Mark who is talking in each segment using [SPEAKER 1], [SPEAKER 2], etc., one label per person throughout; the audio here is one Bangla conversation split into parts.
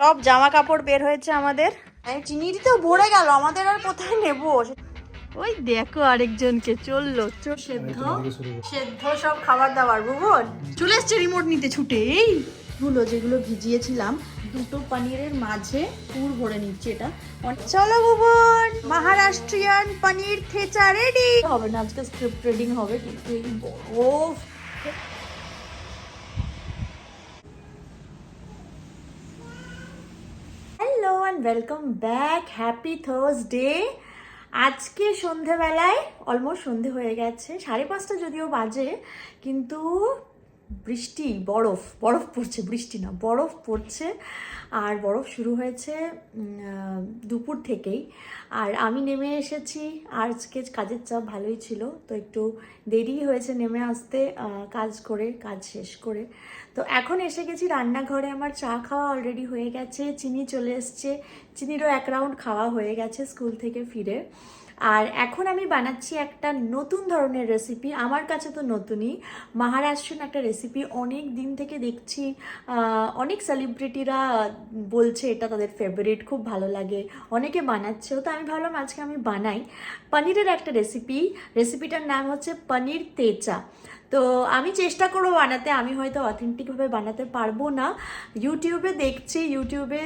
[SPEAKER 1] সব জামা কাপড় বের হয়েছে আমাদের। এই চিনিটিতেও ভরে গেল আমাদের আর কোথায় নেব? ওই দেখো আরেকজনকে চলল। চল সেদ্ধ সেদ্ধ সব খাবার দাবার ভুবন চলে এসছে রিমোট নিতে ছুটে এই। গুলো যেগুলো ভিজিয়েছিলাম দুটো পনিরের মাঝে পুর ভরে নিচ্ছে এটা। চলো ভুবন মহারাষ্ট্রিয়ান পনির থেচা রেডি হবে না আজকে স্ক্রিপ্ট রিডিং হবে কিন্তু এই and welcome back happy Thursday আজকে সন্ধেবেলায় অলমোস্ট সন্ধে হয়ে গেছে, সাড়ে পাঁচটা যদিও বাজে, কিন্তু বৃষ্টি, বরফ বরফ পড়ছে, বৃষ্টি না, বরফ পড়ছে, আর বরফ শুরু হয়েছে দুপুর থেকেই। আর আমি নেমে এসেছি, আজকে কাজের চাপ ভালোই ছিল, তো একটু দেরি হয়েছে নেমে আসতে কাজ করে, কাজ শেষ করে। তো এখন এসে গেছি রান্নাঘরে। আমার চা খাওয়া অলরেডি হয়ে গেছে, চিনি চলে এসছে। চিনিরও এক রাউন্ড খাওয়া হয়ে গেছে স্কুল থেকে ফিরে। আর এখন আমি বানাচ্ছি একটা নতুন ধরনের রেসিপি আমার কাছে তো নতুনই। মহারাষ্ট্রিয়ান একটা রেসিপি অনেক দিন থেকে দেখছি অনেক সেলিব্রিটিরা বলছে এটা তাদের ফেভারিট খুব ভালো লাগে। অনেকে বানাচ্ছেও, তো আমি ভাবলাম আজকে আমি বানাই। পনিরের একটা রেসিপি রেসিপিটার নাম হচ্ছে পনির তেচা। তো আমি চেষ্টা করব বানাতে, আমি হয়তো অথেন্টিকভাবে বানাতে পারব না। ইউটিউবে দেখছি ইউটিউবে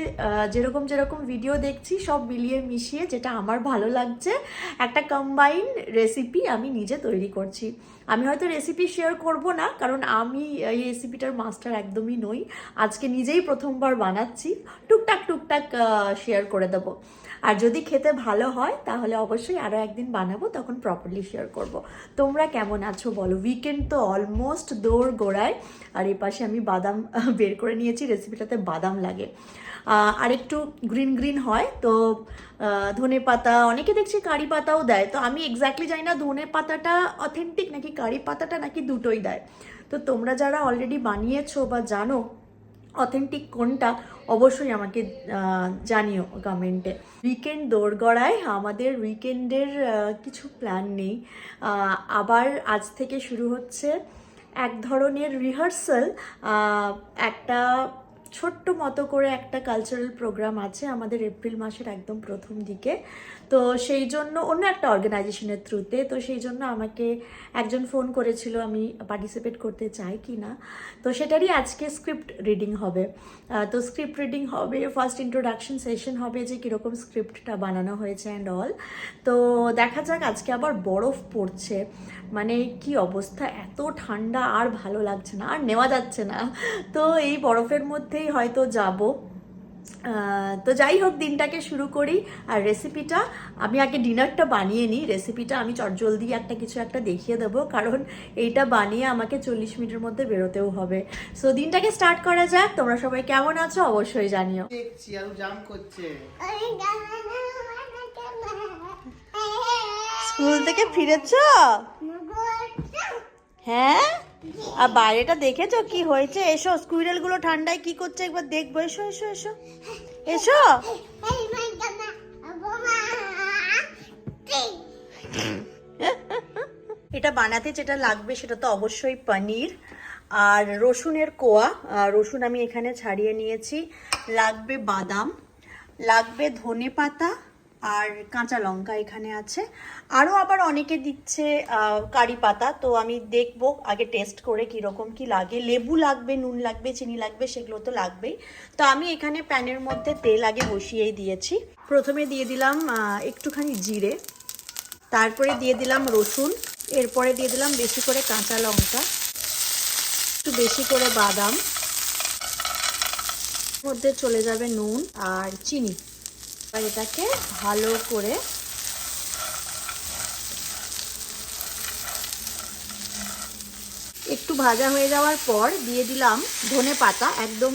[SPEAKER 1] যেরকম যেরকম ভিডিও দেখছি, সব মিলিয়ে মিশিয়ে যেটা আমার ভালো লাগছে, একটা কম্বাইন রেসিপি আমি নিজে তৈরি করছি। আমি হয়তো রেসিপি শেয়ার করব না, কারণ আমি এই রেসিপিটার মাস্টার একদমই নই। আজকে নিজেই প্রথমবার বানাচ্ছি, টুকটাক টুকটাক শেয়ার করে দেবো। আর যদি খেতে ভালো হয়, তাহলে অবশ্যই আরও একদিন বানাবো, তখন প্রপারলি শেয়ার করব। তোমরা কেমন আছো বলো? উইকেন্ড তো অলমোস্ট দৌড় গোড়ায়, আর এই পাশে আমি বাদাম বের করে নিয়েছি রেসিপিটাতে বাদাম লাগে। আর একটু গ্রিন গ্রিন হয়, তো ধনে পাতা, অনেকে দেখছি কারি পাতাও দেয়, তো আমি এক্স্যাক্টলি জানি না ধনে পাতাটা অথেন্টিক নাকি কারি পাতাটা নাকি দুটোই দেয়। তো তোমরা যারা অলরেডি বানিয়েছো বা জানো অথেন্টিক কোনটা অবশ্যই আমাকে জানিও কমেন্টে উইকেন্ড দোরগড়ায় আমাদের উইকেন্ডের কিছু প্ল্যান নেই। আবার আজ থেকে শুরু হচ্ছে এক ধরনের রিহার্সাল একটা ছোট্ট মতো করে একটা কালচারাল প্রোগ্রাম আছে আমাদের এপ্রিল মাসের একদম প্রথম দিকে। তো সেই জন্য অন্য একটা অর্গানাইজেশনের থ্রুতে তো সেই জন্য আমাকে একজন ফোন করেছিল আমি পার্টিসিপেট করতে চাই কি না। তো সেটারই আজকে স্ক্রিপ্ট রিডিং হবে। তো স্ক্রিপ্ট রিডিং হবে ফার্স্ট ইন্ট্রোডাকশন সেশন হবে যে কীরকম স্ক্রিপ্টটা বানানো হয়েছে অ্যান্ড অল তো দেখা যাক আজকে আবার বরফ পড়ছে। মানে কি অবস্থা, এত ঠান্ডা আর ভালো লাগছে না, আর নেওয়া যাচ্ছে না। তো এই বরফের মধ্যেই হয়তো যাব। তো যাই হোক দিনটাকে শুরু করি। আর রেসিপিটা আমি আগে ডিনারটা বানিয়ে নিই। রেসিপিটা আমি চটজলদি একটা কিছু একটা দেখিয়ে দেবো কারণ এইটা বানিয়ে আমাকে চল্লিশ মিনিটের মধ্যে বেরোতেও হবে। সো দিনটাকে স্টার্ট করা যাক। তোমরা সবাই কেমন আছো? অবশ্যই জানিও।
[SPEAKER 2] দেখছি আর
[SPEAKER 1] স্কুল থেকে ফিরেছ? হ্যাঁ? আর বাইরেটা দেখেছ কি হয়েছে? এসো স্কুইরেলগুলো ঠান্ডায় কি করছে একবার দেখব। এসো এসো এসো। এসো। এটা বানাতে যেটা লাগবে সেটা তো অবশ্যই পনির আর রসুনের কোয়া। রসুন আমি এখানে ছাড়িয়ে নিয়েছি। লাগবে বাদাম, লাগবে ধনে পাতা আর কাঁচা লঙ্কা এখানে আছে। আরও আবার অনেকে দিচ্ছে কারি পাতা। তো আমি দেখব আগে টেস্ট করে কীরকম কি লাগে। লেবু লাগবে, নুন লাগবে, চিনি লাগবে, সেগুলো তো লাগবেই। তো আমি এখানে প্যানের মধ্যে তেল আগে বসিয়েই দিয়েছি। প্রথমে দিয়ে দিলাম একটুখানি জিরে। তারপরে দিয়ে দিলাম রসুন। এরপরে দিয়ে দিলাম বেশি করে কাঁচা লঙ্কা। একটু বেশি করে বাদাম। মধ্যে চলে যাবে নুন আর চিনি। এবার এটাকে ভালো করে একটু ভাজা হয়ে যাওয়ার পর দিয়ে দিলাম ধনে পাতা একদম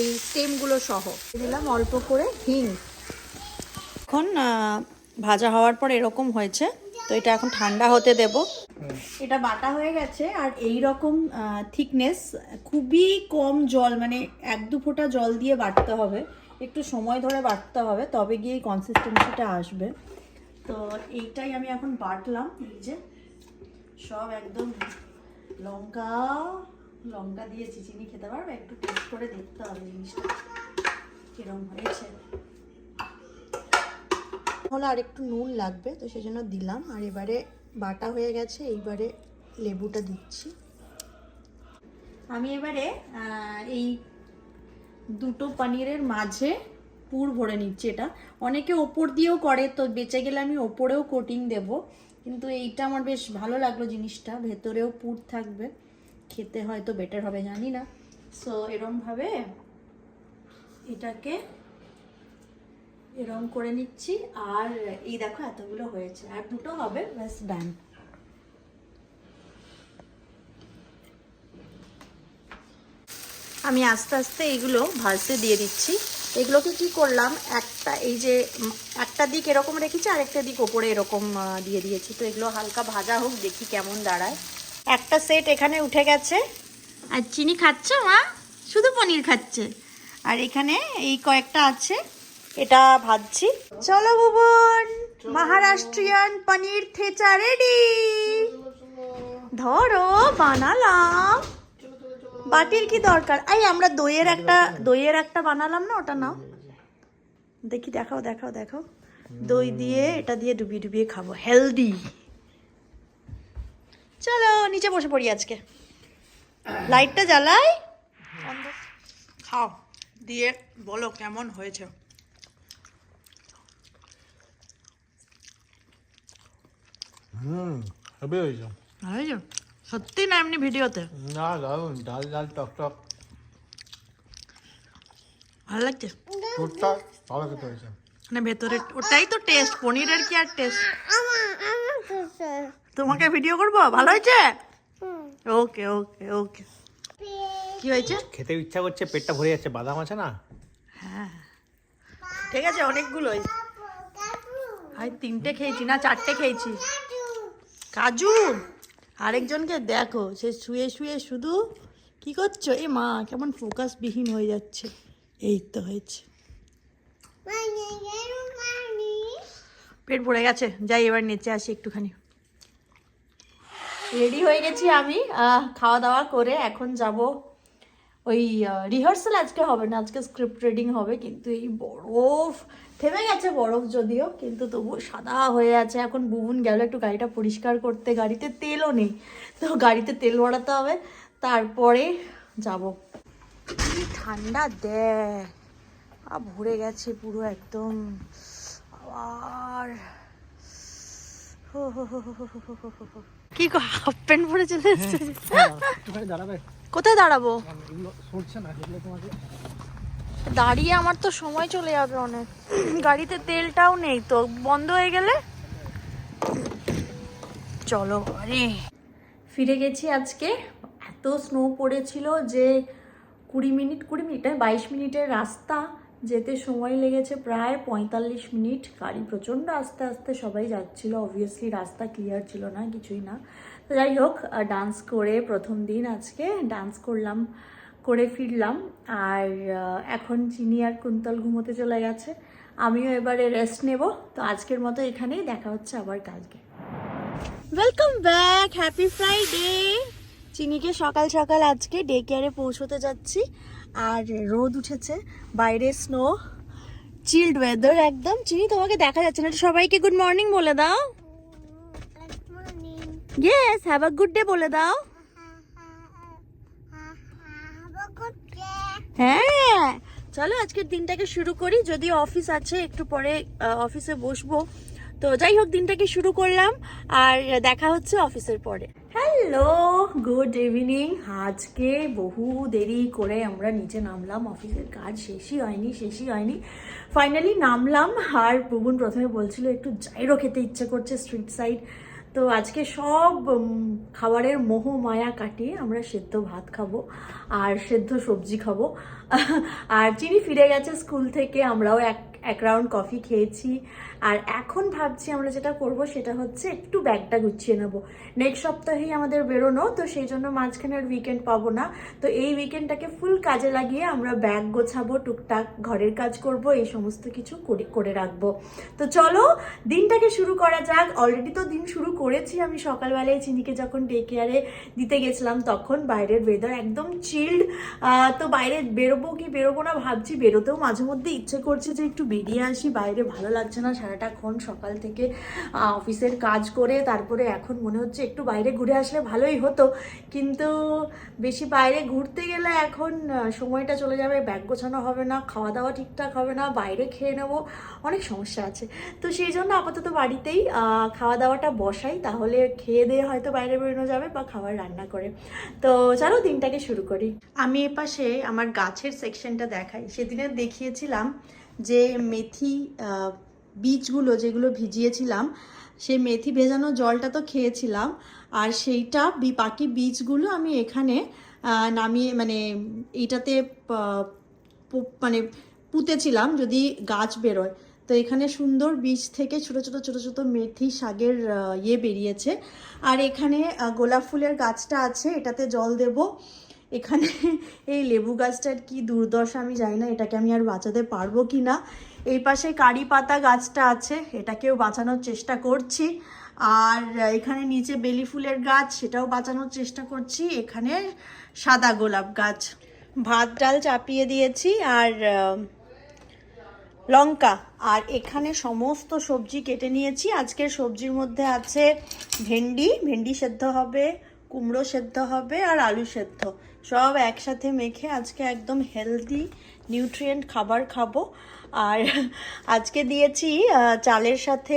[SPEAKER 1] এই স্টেমগুলো সহ। দিলাম অল্প করে হিং। এখন ভাজা হওয়ার পর এরকম হয়েছে তো এটা এখন ঠান্ডা হতে দেব। এটা বাটা হয়ে গেছে আর এই রকম থিকনেস খুবই কম জল মানে এক দু ফোঁটা জল দিয়ে বাটতে হবে। একটু সময় ধরে বাটতে হবে, তবে গিয়ে কনসিস্টেন্সিটা আসবে। তো এইটাই আমি এখন বাটলাম, এই যে সব একদম লঙ্কা লঙ্কা দিয়েছি চিনি খেতে পারবে, একটু টেস্ট করে দেখতে হবে জিনিসটা, কিরম হয়েছে। হলো আর একটু নুন লাগবে, তো সেই জন্য দিলাম। আর এবারে বাটা হয়ে গেছে, এইবারে লেবুটা দিচ্ছি। আমি এবারে এই দুটো পনিরের মাঝে পুর ভরে নিচ্ছি এটা। অনেকে ওপর দিয়েও করে, তো বেঁচে গেলে আমি ওপরেও কোটিং দেব। কিন্তু এইটা আমার বেশ ভালো লাগল জিনিসটা, ভেতরেও পুর থাকবে। খেতে হয়তো বেটার হবে, জানি না। সো এরমভাবে এটাকে এরম করে নিচ্ছি। আর এই দেখো, এতগুলো হয়েছে। আর দুটো হবে, ব্যাস ডান আমি আস্তে আস্তে এইগুলো ভাজতে দিয়ে দিচ্ছি। এগুলোকে কি করলাম একটা এই যে একটা দিক এরকম রেখেছি আর একটা দিক ওপরে এরকম দিয়ে দিয়েছি। তো এগুলো হালকা ভাজা হোক দেখি কেমন দাঁড়ায়। একটা সেট এখানে উঠে গেছে। আর চিনি খাচ্ছে মা? শুধু পনির খাচ্ছে। আর এখানে এই কয়েকটা আছে এটা ভাজছি। চলো ভুবন মহারাষ্ট্রিয়ান পনির থেচা রেডি। ধরো বানালাম। বাটির কি দরকার? এই আমরা দইয়ের একটা দইয়ের একটা বানালাম না ওটা নাও। দেখি দেখাও দেখাও দেখাও। দই দিয়ে এটা দিয়ে ডুবিয়ে ডুবিয়ে খাব। হেলদি। চলো নিচে বসে পড়ি আজকে। লাইটটা জ্বালাই। খাও। দিয়ে বলো কেমন হয়েছে?
[SPEAKER 2] হুম হবে হয়েছে?
[SPEAKER 1] সত্যি না এমনি ভিডিওতে?
[SPEAKER 2] না দারুণ ডাল ডাল টক টক।
[SPEAKER 1] ভালো লাগছে?
[SPEAKER 2] টুকটাক ভালো খেতে হয়েছে।
[SPEAKER 1] মানে ভেতরে ওটাই তো টেস্ট পনিরের কি আর টেস্ট তোমাকে ভিডিও করব? ভালো হয়েছে? ওকে ওকে ওকে কি হয়েছে?
[SPEAKER 2] খেতে ইচ্ছা করছে পেটটা ভরে যাচ্ছে বাদাম আছে না?
[SPEAKER 1] হ্যাঁ। ঠিক আছে অনেকগুলো আমি তিনটে খেয়েছি না চারটে খেয়েছি। কাজু? আরেকজনকে দেখো, সে শুয়ে শুয়ে শুধু কি করছ? এ মা, কেমন ফোকাস বিহীন হয়ে যাচ্ছে। এই তো হয়েছে। পেট ভরে গেছে। যাই, এবার নেচে আসি একটুখানি। রেডি হয়ে গেছি আমি খাওয়া দাওয়া করে এখন যাব ওই রিহার্সাল আজকে হবে না আজকে স্ক্রিপ্ট রেডিং হবে কিন্তু এই বরফ থেমে গেছে বরফ যদিও কিন্তু তবু সাদা হয়ে আছে এখন বুবুন গেল একটু গাড়িটা পরিষ্কার করতে গাড়িতে তেলও নেই তো গাড়িতে তেল ভরাতে হবে তারপরে যাব ঠান্ডা দে ভরে গেছে পুরো একদম আর কি হাফ প্যান্ট পরে চলে এসছে
[SPEAKER 2] দাঁড়াবে
[SPEAKER 1] কোথায় দাঁড়াবো? দাঁড়িয়ে আমার তো সময় চলে যাবে অনেক। গাড়িতে তেলটাও নেই তো, বন্ধ হয়ে গেলে? চলো আরে ফিরে গেছি আজকে। এত স্নো পড়েছিল যে কুড়ি মিনিট কুড়ি মিনিট বাইশ মিনিটের রাস্তা। যেতে সময় লেগেছে প্রায় পঁয়তাল্লিশ মিনিট। গাড়ি প্রচণ্ড আস্তে আস্তে সবাই যাচ্ছিল। অবভিয়াসলি রাস্তা ক্লিয়ার ছিল না, কিছুই না। তো যাই হোক ডান্স করে প্রথম দিন আজকে ডান্স করলাম, করে ফিরলাম। আর এখন চিনি আর কুন্তল ঘুমোতে চলে গেছে, আমিও এবারে রেস্ট নেব। তো আজকের মতো এখানেই দেখা হচ্ছে আবার কালকে। ওয়েলকাম ব্যাক হ্যাপি ফ্রাইডে চিনিকে সকাল সকাল আজকে ডে কেয়ারে পৌঁছতে যাচ্ছি, আর রোদ উঠেছে, বাইরে স্নো চিল্ড ওয়েদার একদম। চিনি তোমাকে দেখা যাচ্ছে না, সবাইকে গুড মর্নিং বলে দাও। Yes have a good day বলে দাও। হ্যাঁ চলো আজকের দিনটাকে শুরু করি। যদি অফিস আছে, একটু পরে অফিসে বসবো। তো যাই হোক, দিনটাকে শুরু করলাম। আর দেখা হচ্ছে অফিসের পরে। হ্যালো গুড ইভিনিং আজকে বহু দেরি করে আমরা নিচে নামলাম। অফিসের কাজ শেষই হয়নি শেষই হয়নি। ফাইনালি নামলাম। আর প্রবুন প্রথমে বলছিল, একটু জাইরো খেতে ইচ্ছে করছে স্ট্রিট সাইড তো আজকে সব খাবারের মোহ, মায়া কাটিয়ে আমরা সেদ্ধ ভাত খাব আর সেদ্ধ সবজি খাব। আর চিনি ফিরে গেছে স্কুল থেকে, আমরাও এক এক রাউন্ড কফি খেয়েছি। আর এখন ভাবছি আমরা যেটা করব সেটা হচ্ছে একটু ব্যাগটা গুছিয়ে নেব। নেক্সট সপ্তাহেই আমাদের বেরোনো, তো সেই জন্য মাঝখানে আর উইকেন্ড পাবো না। তো এই উইকেন্ডটাকে ফুল কাজে লাগিয়ে আমরা ব্যাগ গোছাবো, টুকটাক ঘরের কাজ করব, এই সমস্ত কিছু করে করে রাখব। তো চলো, দিনটাকে শুরু করা যাক। অলরেডি তো দিন শুরু করেছি আমি সকালবেলায় চিনিকে যখন ডে কেয়ারে দিতে গেছিলাম, তখন বাইরের ওয়েদার একদম চিল্ড তো বাইরে বেরোবো কি বেরোবো না ভাবছি, বেরোতেও মাঝে মধ্যে ইচ্ছে করছে যে একটু বেরিয়ে আসি, বাইরে ভালো লাগছে না সারাটাক্ষণ সকাল থেকে অফিসের কাজ করে, তারপরে এখন মনে হচ্ছে একটু বাইরে ঘুরে আসলে ভালোই হতো। কিন্তু বেশি বাইরে ঘুরতে গেলে এখন সময়টা চলে যাবে, ব্যাগ গোছানো হবে না খাওয়া দাওয়া ঠিকঠাক হবে না, বাইরে খেয়ে নেব, অনেক সমস্যা আছে। তো সেই জন্য আপাতত বাড়িতেই খাওয়া দাওয়াটা বসাই, তাহলে খেয়ে দিয়ে হয়তো বাইরে বেরোনো যাবে বা খাবার রান্না করে। তো চলো দিনটাকে শুরু করি। আমি এপাশে আমার গাছের সেকশনটা দেখাই। সেদিনে দেখিয়েছিলাম যে মেথি বীজগুলো যেগুলো ভিজিয়েছিলাম সেই মেথি ভেজানো জলটা তো খেয়েছিলাম, আর সেইটা বাকি বীজগুলো আমি এখানে নামিয়ে মানে এইটাতে মানে পুঁতেছিলাম যদি গাছ বেরোয়। তো এখানে সুন্দর বীজ থেকে ছোট ছোট ছোট ছোট মেথি শাকের ইয়ে বেরিয়েছে। আর এখানে গোলাপ ফুলের গাছটা আছে, এটাতে জল দেব। এখানে এই লেবু গাছটার কি দুর্দশা আমি জানি না, এটাকে আমি আর বাঁচাতে পারব কি না এই পাশে কারি পাতা গাছটা আছে, এটাকেও বাঁচানোর চেষ্টা করছি। আর এখানে নিচে বেলি ফুলের গাছ, সেটাও বাঁচানোর চেষ্টা করছি। এখানে সাদা গোলাপ গাছ। ভাত, ডাল চাপিয়ে দিয়েছি আর লঙ্কা। আর এখানে সমস্ত সবজি কেটে নিয়েছি। আজকের সবজির মধ্যে আছে ভেন্ডি। ভেন্ডি সেদ্ধ হবে, কুমড়ো সেদ্ধ হবে আর আলু সেদ্ধ। সব একসাথে মেখে আজকে একদম হেলদি নিউট্রিয়েন্ট খাবার খাব। আর আজকে দিয়েছি চালের সাথে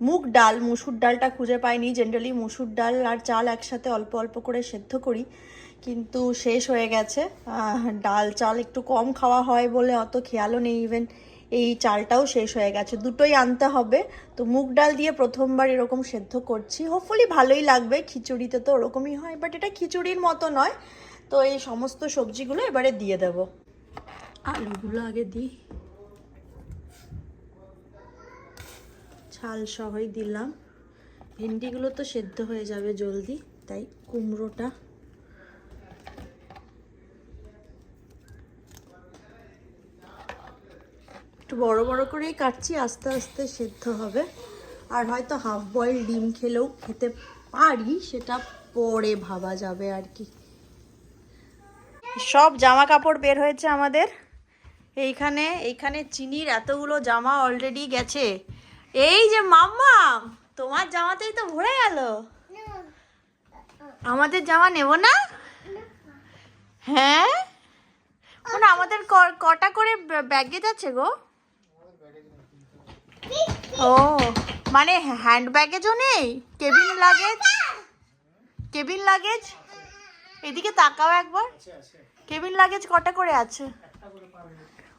[SPEAKER 1] মুগ ডাল। মুসুর ডালটা খুঁজে পাইনি জেনারেলি মুসুর ডাল আর চাল একসাথে অল্প অল্প করে সেদ্ধ করি, কিন্তু শেষ হয়ে গেছে। ডাল চাল একটু কম খাওয়া হয় বলে অত খেয়ালও নেই ইভেন এই চালটাও শেষ হয়ে গেছে। দুটোই আনতে হবে। তো মুগ ডাল দিয়ে প্রথমবার এরকম সেদ্ধ করছি। হোপফুলি ভালোই লাগবে, খিচুড়িতে তো ওরকমই হয় বাট এটা খিচুড়ির মতো নয়। তো এই সমস্ত সবজিগুলো এবারে দিয়ে দেব। আলুগুলো আগে দিই। ছাল সহই দিলাম। ভেন্ডিগুলো তো সেদ্ধ হয়ে যাবে জলদি, তাই কুমড়োটা। একটু বড় বড় করেই কাটছি, আস্তে আস্তে সেদ্ধ হবে। আর হয়তো হাফ বয়েল ডিম খেলেও খেতে পারি, সেটা পরে ভাবা যাবে আর কি। সব জামা কাপড় বের হয়েছে আমাদের। এইখানে এইখানে চিনির এতগুলো জামা অলরেডি গেছে। এই যে মাম্মা তোমার জামাতেই তো ভরে গেল। আমাদের জামা নেব না? হ্যাঁ? মানে আমাদের কটা করে ব্যাগে যাচ্ছে গো? ও মানে হ্যান্ড ব্যাগেজও নেই? কেবিন লাগেজ কেবিন লাগেজ এদিকে তাকাও একবার। কেবিন লাগেজ কটা করে আছে?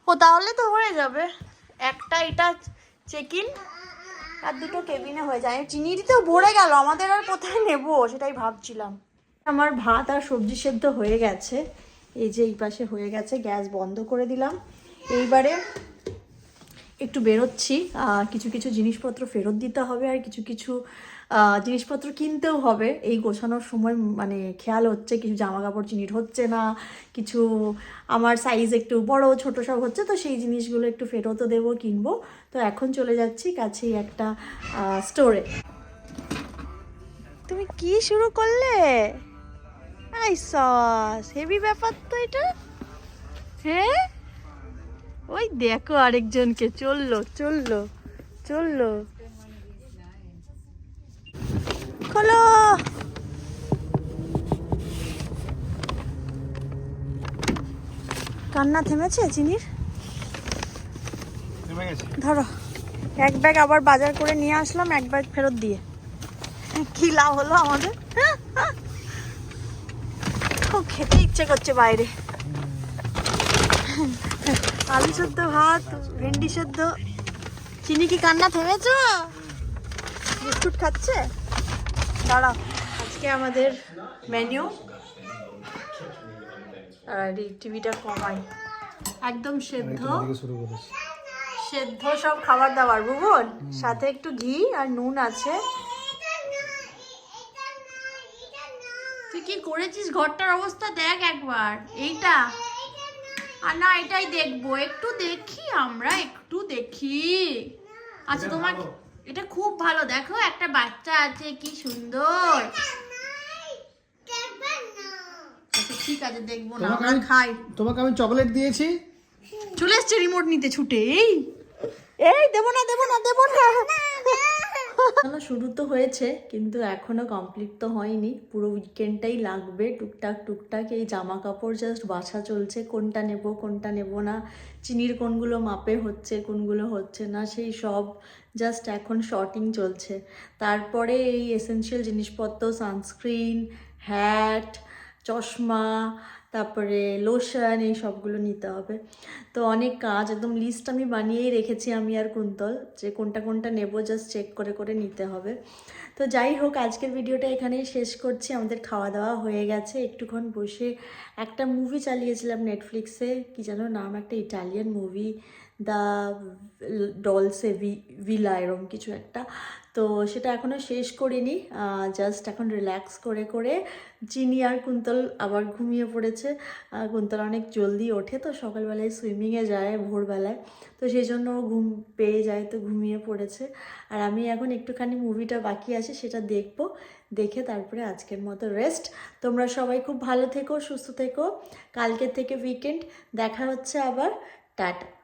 [SPEAKER 1] ও তাহলে তো হয়ে যাবে। একটা এটা চেক ইন আর দুটো কেবিনে হয়ে যায়। চিনির তো ভরে গেল, আমাদের আর কোথায় নেব? সেটাই ভাবছিলাম। আমার ভাত আর সবজি সেদ্ধ হয়ে গেছে। এই যে এই পাশে হয়ে গেছে, গ্যাস বন্ধ করে দিলাম। এইবারে একটু বেরোচ্ছি। কিছু কিছু জিনিসপত্র ফেরত দিতে হবে আর কিছু কিছু জিনিসপত্র কিনতেও হবে। এই গোছানোর সময় মানে খেয়াল হচ্ছে, কিছু জামা কাপড় চিনির হচ্ছে না, কিছু আমার সাইজ একটু বড়, ছোট সব হচ্ছে, তো সেই জিনিসগুলো একটু ফেরতও দেবো, কিনবো। তো এখন চলে যাচ্ছি কাছেই একটা স্টোরে তুমি কি শুরু করলে? আই সস, হেভি ব্যাপার তো এটা। হ্যাঁ? ওই দেখো আরেকজনকে, চলল চলল চলল। খোলো। কান্না থেমেছে চিনির? ধরো এক ব্যাগ আবার বাজার করে নিয়ে আসলাম এক ব্যাগ ফেরত দিয়ে। কি লাভ হলো আমাদের? খুব খেতে ইচ্ছে করছে বাইরে। আলু সেদ্ধ ভাত ভেন্ডি সেদ্ধ। চিনি কি কান্না থেমেছ? বিস্কুট খাচ্ছে? দাঁড়াও আজকে আমাদের মেনু আর টিভিটা কমাই। একদম সেদ্ধ।
[SPEAKER 2] শুরু করেছি
[SPEAKER 1] সেদ্ধ সব খাবার দাবার বুবন? সাথে একটু ঘি আর নুন আছে। তুই কি করেছিস? ঘরটার অবস্থা দেখ একবার। এইটা। আর না এটাই দেখব। একটু দেখি আমরা একটু দেখি। আচ্ছা তোমার এটা খুব ভালো। দেখো একটা বাচ্চা আছে কি সুন্দর। আচ্ছা ঠিক আছে দেখব না। খাই।
[SPEAKER 2] তোমাকে আমি চকলেট দিয়েছি।
[SPEAKER 1] চলে এসছে রিমোট নিতে ছুটে এই। এই, দেবো না দেবো না দেবো না। শুরু তো হয়েছে, কিন্তু এখনও কমপ্লিট তো হয়নি। পুরো উইকেন্ডটাই লাগবে। টুকটাক টুকটাক এই জামা কাপড় জাস্ট বাছা চলছে, কোনটা নেব কোনটা নেব না, চিনির কোনগুলো মাপে হচ্ছে, কোনগুলো হচ্ছে না, সেই সব জাস্ট এখন শর্টিং চলছে। তারপরে এই এসেনশিয়াল জিনিসপত্র সানস্ক্রিন হ্যাট চশমা তারপরে লোশন এই সবগুলো নিতে হবে। তো অনেক কাজ, একদম লিস্ট আমি বানিয়েই রেখেছি আমি আর কুন্তল, যে কোনটা কোনটা নেব জাস্ট চেক করে করে নিতে হবে। তো যাই হোক, আজকের ভিডিওটা এখানেই শেষ করছি, আমাদের খাওয়া দাওয়া হয়ে গেছে। একটুক্ষণ বসে একটা মুভি চালিয়েছিলাম নেটফ্লিক্সে কি যেন নাম একটা ইটালিয়ান মুভি দ্য ডলসে ভি, ভিলা এরম কিছু একটা। তো সেটা এখনও শেষ করিনি জাস্ট এখন রিল্যাক্স করে করে চিনি আর কুন্তল আবার ঘুমিয়ে পড়েছে। কুন্তল অনেক জলদি ওঠে, তো সকালবেলায় সুইমিংয়ে যায় ভোরবেলায়। তো সেই জন্য ঘুম পেয়ে যায়, তো ঘুমিয়ে পড়েছে। আর আমি এখন একটুখানি মুভিটা বাকি আছে, সেটা দেখব, দেখে তারপরে আজকের মতো রেস্ট তোমরা সবাই খুব ভালো থেকো, সুস্থ থেকো। কালকের থেকে উইকেন্ড দেখা হচ্ছে আবার। টাটা।